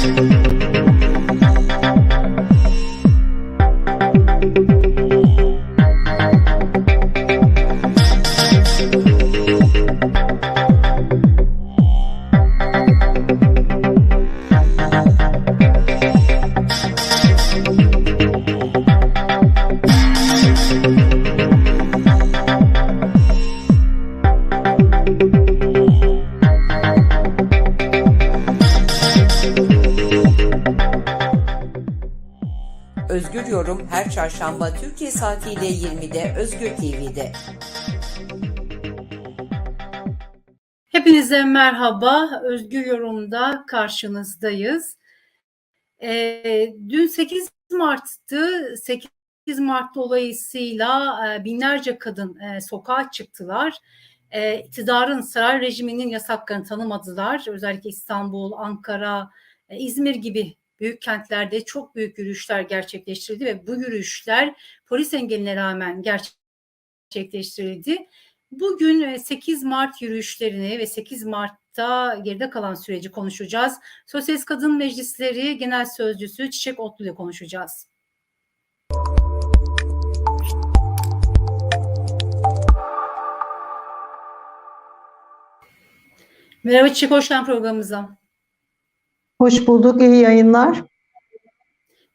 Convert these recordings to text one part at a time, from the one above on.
Özgür Yorum her çarşamba Türkiye saatiyle 20'de Özgür TV'de. Hepinize merhaba. Özgür Yorum'da karşınızdayız. Ee, dün 8 Mart'tı. 8 Mart dolayısıyla e, binlerce kadın e, sokağa çıktılar. E, iktidarın saray rejiminin yasaklarını tanımadılar. Özellikle İstanbul, Ankara, e, İzmir gibi büyük kentlerde çok büyük yürüyüşler gerçekleştirildi ve bu yürüyüşler polis engeline rağmen gerçekleştirildi. Bugün e, 8 Mart yürüyüşlerini ve 8 Mart'ta geride kalan süreci konuşacağız. Sosyalist Kadın Meclisleri Genel Sözcüsü Çiçek Otlu ile konuşacağız. Merhaba Çiçek, hoş geldin programımıza. Hoş bulduk, iyi yayınlar.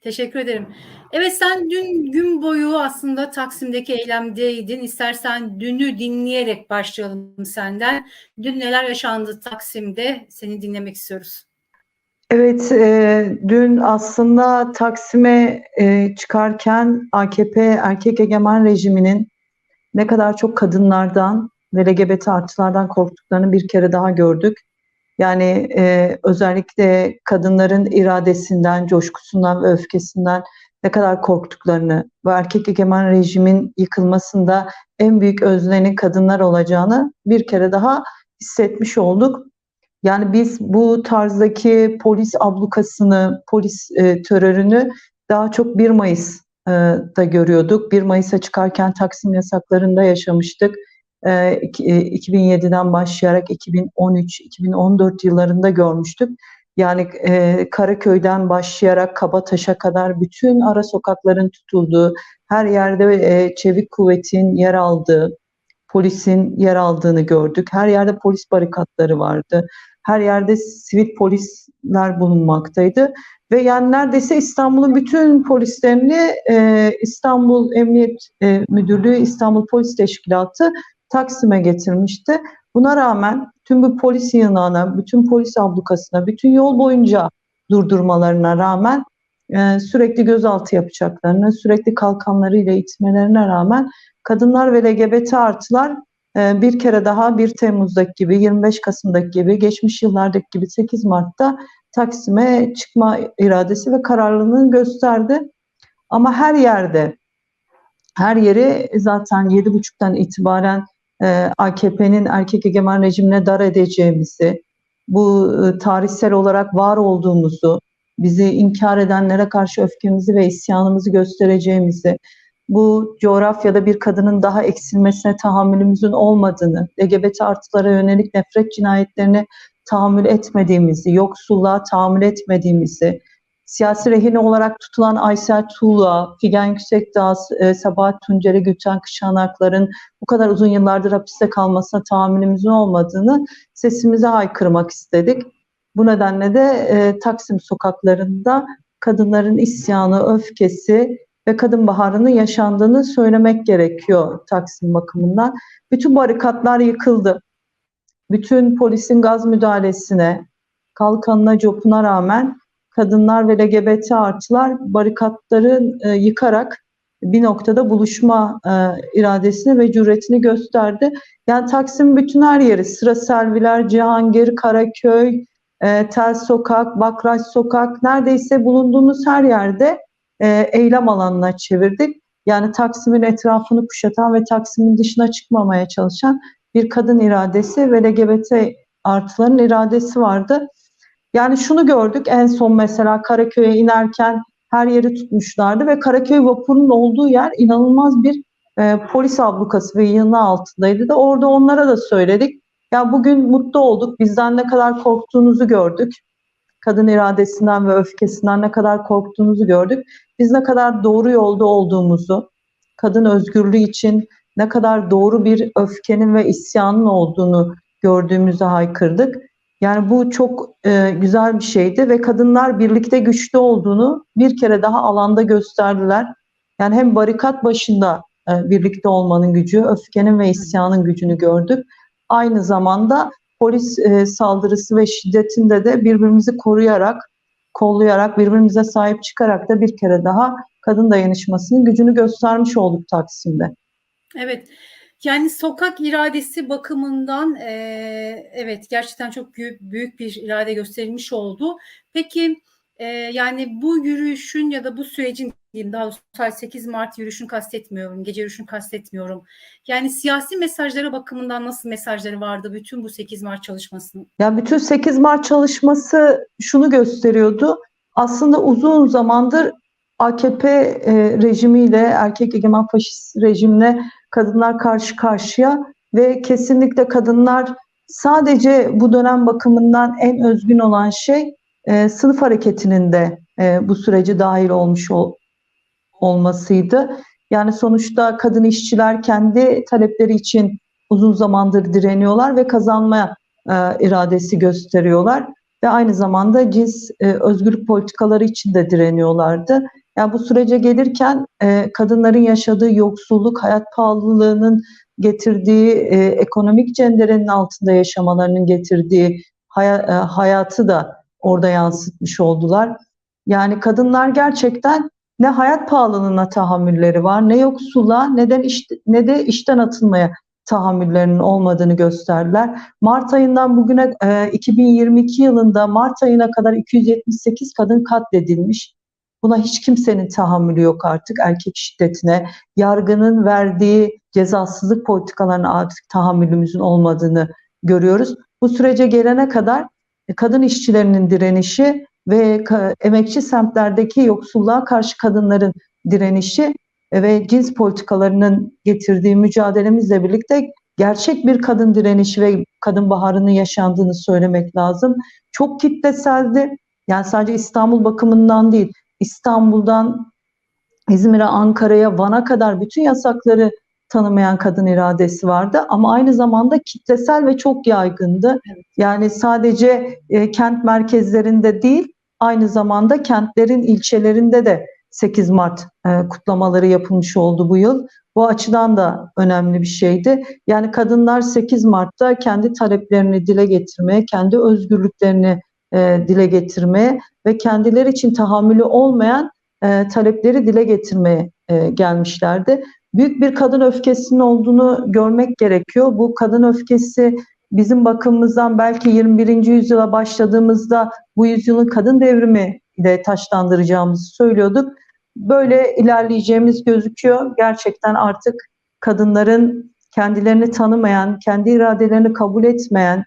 Teşekkür ederim. Evet sen dün gün boyu aslında Taksim'deki eylemdeydin. İstersen dünü dinleyerek başlayalım senden. Dün neler yaşandı Taksim'de? Seni dinlemek istiyoruz. Evet, e, dün aslında Taksim'e e, çıkarken AKP erkek egemen rejiminin ne kadar çok kadınlardan ve LGBT artılardan korktuklarını bir kere daha gördük. Yani e, özellikle kadınların iradesinden, coşkusundan ve öfkesinden ne kadar korktuklarını ve erkek egemen rejimin yıkılmasında en büyük öznenin kadınlar olacağını bir kere daha hissetmiş olduk. Yani biz bu tarzdaki polis ablukasını, polis e, terörünü daha çok 1 Mayıs'ta görüyorduk. 1 Mayıs'a çıkarken Taksim yasaklarında yaşamıştık. E, 2007'den başlayarak 2013-2014 yıllarında görmüştük. Yani e, Karaköy'den başlayarak Kabataş'a kadar bütün ara sokakların tutulduğu, her yerde e, çevik kuvvetin yer aldığı, polisin yer aldığını gördük. Her yerde polis barikatları vardı. Her yerde sivil polisler bulunmaktaydı. Ve yani neredeyse İstanbul'un bütün polislerini e, İstanbul Emniyet e, Müdürlüğü, İstanbul Polis Teşkilatı Taksim'e getirmişti. Buna rağmen tüm bu polis yığınağına, bütün polis ablukasına, bütün yol boyunca durdurmalarına rağmen e, sürekli gözaltı yapacaklarını, sürekli kalkanlarıyla itmelerine rağmen kadınlar ve LGBT artılar e, bir kere daha 1 Temmuz'daki gibi, 25 Kasım'daki gibi, geçmiş yıllardaki gibi 8 Mart'ta Taksim'e çıkma iradesi ve kararlılığını gösterdi. Ama her yerde, her yeri zaten 7.30'dan itibaren AKP'nin erkek egemen rejimine dar edeceğimizi, bu e, tarihsel olarak var olduğumuzu, bizi inkar edenlere karşı öfkemizi ve isyanımızı göstereceğimizi, bu coğrafyada bir kadının daha eksilmesine tahammülümüzün olmadığını, LGBT artılara yönelik nefret cinayetlerini tahammül etmediğimizi, yoksulluğa tahammül etmediğimizi, siyasi rehine olarak tutulan Aysel Tuğla, Figen Yüksekdağ, e, Sabahat Tuncer'e Gülten Kışanaklar'ın bu kadar uzun yıllardır hapiste kalmasına tahammülümüzün olmadığını sesimize haykırmak istedik. Bu nedenle de e, Taksim sokaklarında kadınların isyanı, öfkesi ve kadın baharının yaşandığını söylemek gerekiyor Taksim bakımından. Bütün barikatlar yıkıldı. Bütün polisin gaz müdahalesine, kalkanına, copuna rağmen kadınlar ve LGBT artılar barikatları e, yıkarak bir noktada buluşma e, iradesini ve cüretini gösterdi. Yani Taksim bütün her yeri, Sıra Selviler, Cihangir, Karaköy, e, Tel Sokak, Bakraç Sokak, neredeyse bulunduğumuz her yerde e, eylem alanına çevirdik. Yani Taksim'in etrafını kuşatan ve Taksim'in dışına çıkmamaya çalışan bir kadın iradesi ve LGBT artıların iradesi vardı. Yani şunu gördük en son mesela Karaköy'e inerken her yeri tutmuşlardı ve Karaköy vapurunun olduğu yer inanılmaz bir e, polis ablukası ve yığını altındaydı da orada onlara da söyledik. Ya bugün mutlu olduk, bizden ne kadar korktuğunuzu gördük. kadın iradesinden ve öfkesinden ne kadar korktuğumuzu gördük. Biz ne kadar doğru yolda olduğumuzu, kadın özgürlüğü için ne kadar doğru bir öfkenin ve isyanın olduğunu gördüğümüzü haykırdık. Yani bu çok e, güzel bir şeydi ve kadınlar birlikte güçlü olduğunu bir kere daha alanda gösterdiler. Yani hem barikat başında e, birlikte olmanın gücü, öfkenin ve isyanın gücünü gördük. Aynı zamanda polis e, saldırısı ve şiddetinde de birbirimizi koruyarak, kollayarak, birbirimize sahip çıkarak da bir kere daha kadın dayanışmasının gücünü göstermiş olduk Taksim'de. Evet. Yani sokak iradesi bakımından e, evet gerçekten çok büyük, büyük bir irade gösterilmiş oldu. Peki e, yani bu yürüyüşün ya da bu sürecin diyeyim daha sadece 8 Mart yürüyüşünü kastetmiyorum, gece yürüyüşünü kastetmiyorum. Yani siyasi mesajlara bakımından nasıl mesajları vardı bütün bu 8 Mart çalışmasının? Ya bütün 8 Mart çalışması şunu gösteriyordu. Aslında uzun zamandır AKP e, rejimiyle, erkek egemen faşist rejimle kadınlar karşı karşıya ve kesinlikle kadınlar sadece bu dönem bakımından en özgün olan şey e, sınıf hareketinin de e, bu süreci dahil olmuş ol, olmasıydı. Yani sonuçta kadın işçiler kendi talepleri için uzun zamandır direniyorlar ve kazanma e, iradesi gösteriyorlar ve aynı zamanda cins e, özgürlük politikaları için de direniyorlardı. Yani bu sürece gelirken e, kadınların yaşadığı yoksulluk, hayat pahalılığının getirdiği, e, ekonomik cenderenin altında yaşamalarının getirdiği haya, e, hayatı da orada yansıtmış oldular. Yani kadınlar gerçekten ne hayat pahalılığına tahammülleri var, ne yoksulluğa, neden iş, ne de işten atılmaya tahammüllerinin olmadığını gösterdiler. Mart ayından bugüne e, 2022 yılında Mart ayına kadar 278 kadın katledilmiş. Buna hiç kimsenin tahammülü yok artık erkek şiddetine. Yargının verdiği cezasızlık politikalarına artık tahammülümüzün olmadığını görüyoruz. Bu sürece gelene kadar kadın işçilerinin direnişi ve emekçi semtlerdeki yoksulluğa karşı kadınların direnişi ve cins politikalarının getirdiği mücadelemizle birlikte gerçek bir kadın direnişi ve kadın baharının yaşandığını söylemek lazım. Çok kitleseldi. Yani sadece İstanbul bakımından değil, İstanbul'dan İzmir'e, Ankara'ya, Van'a kadar bütün yasakları tanımayan kadın iradesi vardı ama aynı zamanda kitlesel ve çok yaygındı. Yani sadece e, kent merkezlerinde değil, aynı zamanda kentlerin ilçelerinde de 8 Mart e, kutlamaları yapılmış oldu bu yıl. Bu açıdan da önemli bir şeydi. Yani kadınlar 8 Mart'ta kendi taleplerini dile getirmeye, kendi özgürlüklerini e, dile getirmeye ve kendileri için tahammülü olmayan e, talepleri dile getirmeye e, gelmişlerdi. Büyük bir kadın öfkesinin olduğunu görmek gerekiyor. Bu kadın öfkesi bizim bakımımızdan belki 21. yüzyıla başladığımızda bu yüzyılın kadın devrimi ile taşlandıracağımızı söylüyorduk. Böyle ilerleyeceğimiz gözüküyor. Gerçekten artık kadınların kendilerini tanımayan, kendi iradelerini kabul etmeyen,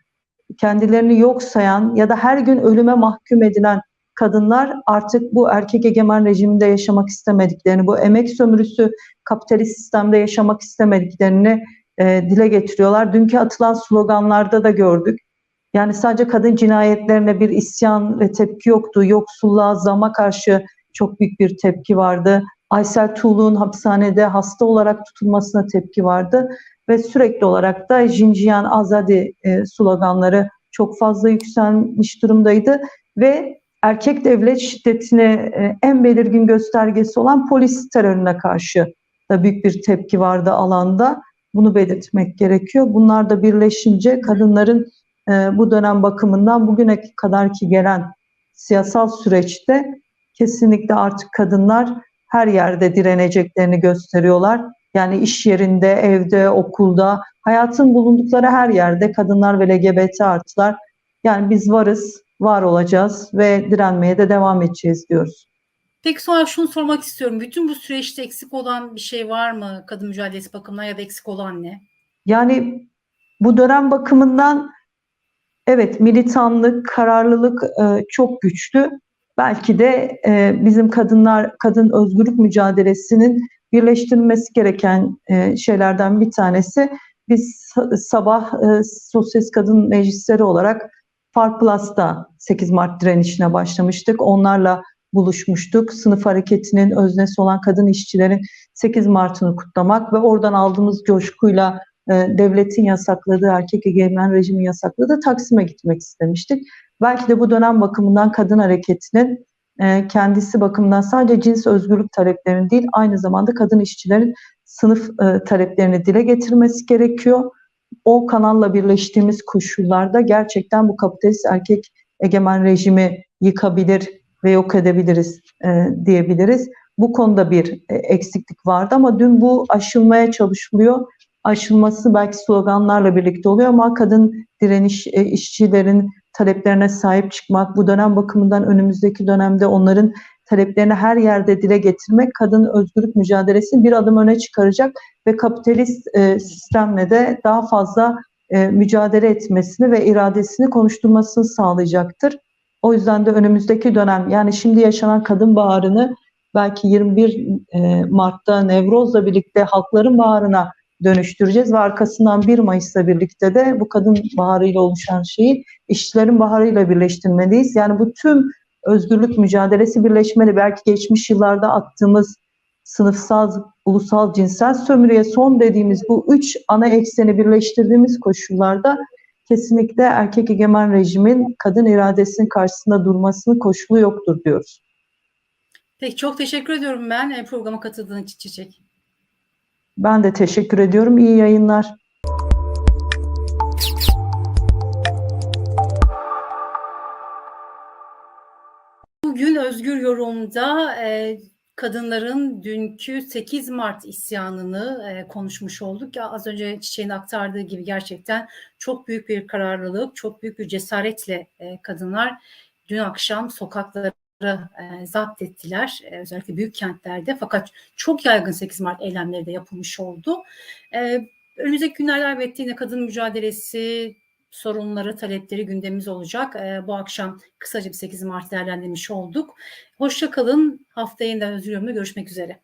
kendilerini yok sayan ya da her gün ölüme mahkum edilen kadınlar artık bu erkek egemen rejiminde yaşamak istemediklerini, bu emek sömürüsü kapitalist sistemde yaşamak istemediklerini e, dile getiriyorlar. Dünkü atılan sloganlarda da gördük. Yani sadece kadın cinayetlerine bir isyan ve tepki yoktu. Yoksulluğa, zama karşı çok büyük bir tepki vardı. Aysel Tuğlu'nun hapishanede hasta olarak tutulmasına tepki vardı ve sürekli olarak da Jinjiyan Azadi e, sloganları çok fazla yükselmiş durumdaydı ve erkek devlet şiddetine e, en belirgin göstergesi olan polis terörüne karşı da büyük bir tepki vardı alanda. Bunu belirtmek gerekiyor. Bunlar da birleşince kadınların e, bu dönem bakımından bugüne kadar ki gelen siyasal süreçte kesinlikle artık kadınlar her yerde direneceklerini gösteriyorlar. Yani iş yerinde, evde, okulda, hayatın bulundukları her yerde kadınlar ve LGBT artılar. Yani biz varız, var olacağız ve direnmeye de devam edeceğiz diyoruz. Peki sonra şunu sormak istiyorum. Bütün bu süreçte eksik olan bir şey var mı kadın mücadelesi bakımından ya da eksik olan ne? Yani bu dönem bakımından evet militanlık, kararlılık e, çok güçlü. Belki de e, bizim kadınlar kadın özgürlük mücadelesinin birleştirilmesi gereken e, şeylerden bir tanesi biz sabah e, Sosyalist Kadın Meclisleri olarak Fark Plus'ta 8 Mart direnişine başlamıştık. Onlarla buluşmuştuk. Sınıf hareketinin öznesi olan kadın işçilerin 8 Mart'ını kutlamak ve oradan aldığımız coşkuyla e, devletin yasakladığı, erkek egemen rejimin yasakladığı Taksim'e gitmek istemiştik. Belki de bu dönem bakımından kadın hareketinin e, kendisi bakımından sadece cins özgürlük taleplerini değil, aynı zamanda kadın işçilerin sınıf e, taleplerini dile getirmesi gerekiyor. O kanalla birleştiğimiz koşullarda gerçekten bu kapitalist erkek egemen rejimi yıkabilir ve yok edebiliriz e, diyebiliriz. Bu konuda bir e, eksiklik vardı ama dün bu aşılmaya çalışılıyor. Aşılması belki sloganlarla birlikte oluyor ama kadın direniş e, işçilerin taleplerine sahip çıkmak, bu dönem bakımından önümüzdeki dönemde onların taleplerini her yerde dile getirmek kadın özgürlük mücadelesini bir adım öne çıkaracak ve kapitalist e, sistemle de daha fazla e, mücadele etmesini ve iradesini konuşturmasını sağlayacaktır. O yüzden de önümüzdeki dönem yani şimdi yaşanan kadın baharını belki 21 e, Mart'ta Nevroz'la birlikte halkların baharına dönüştüreceğiz ve arkasından 1 Mayıs'la birlikte de bu kadın baharıyla oluşan şeyi işçilerin baharıyla birleştirmeliyiz. Yani bu tüm özgürlük mücadelesi birleşmeli. Belki geçmiş yıllarda attığımız sınıfsal, ulusal cinsel sömürüye son dediğimiz bu üç ana ekseni birleştirdiğimiz koşullarda kesinlikle erkek egemen rejimin kadın iradesinin karşısında durmasının koşulu yoktur diyoruz. Peki çok teşekkür ediyorum ben e, programa katıldığın için Çiçek. Ben de teşekkür ediyorum. İyi yayınlar. Bugün Özgür Yorum'da e, kadınların dünkü 8 Mart isyanını e, konuşmuş olduk. Ya az önce Çiçek'in aktardığı gibi gerçekten çok büyük bir kararlılık, çok büyük bir cesaretle e, kadınlar dün akşam sokakları e, zapt ettiler. E, özellikle büyük kentlerde fakat çok yaygın 8 Mart eylemleri de yapılmış oldu. E, önümüzdeki günlerde elbette yine kadın mücadelesi, sorunları, talepleri gündemimiz olacak. E, bu akşam kısaca bir 8 Mart değerlendirmiş olduk. Hoşça kalın. Haftaya yeniden özgür görüşmek üzere.